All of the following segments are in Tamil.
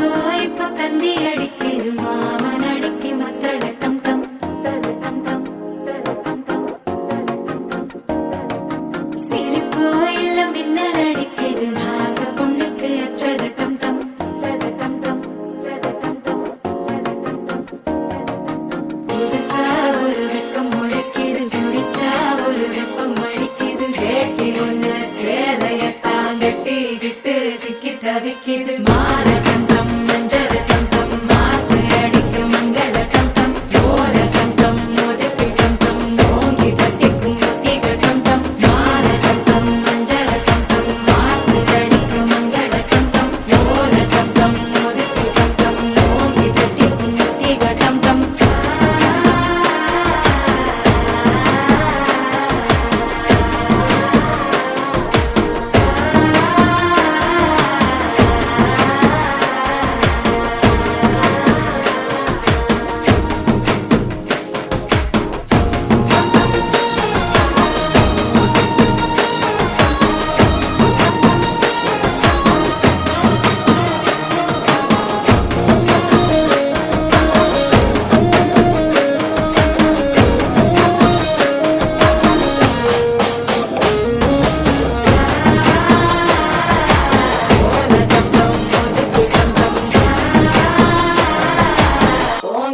மனசோ தந்தி அடிக்குது மாமன் அடிக்கு மத்தல டம் சிரிப்போ இல்ல மின்னல் அடிக்குது ஆச பொண்ணுக்கு அச்சத டம் டம் டம் டம் டம் புதுசா ஒரு வெக்கம் முளைக்குது குடிச்சா ஒரு வெப்பம் வேட்டி ஒண்ணு சேலையத்தான் சிக்கி தவிக்கிது. மாலை கண்டம்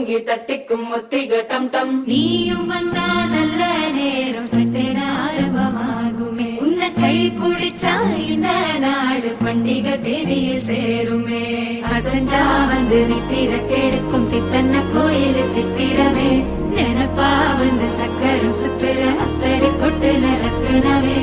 ஓங்கி தட்டிக்கும் முத்திக டம் டம். நீயும் வந்தா நல்ல நேரம் சட்டென ஆரம்பமாகுமே. உன்னை கை பிடிச்சா இந்த நாடு பண்டிகை தேதியில் சேருமே. அசஞ்சா வந்து நித்திர கெடுக்கும் சித்தன்ன கோயில் சித்திரமே. நினப்பா வந்து சக்கரம் சுத்துற அத்தரை கொட்டுல ரத்தினவே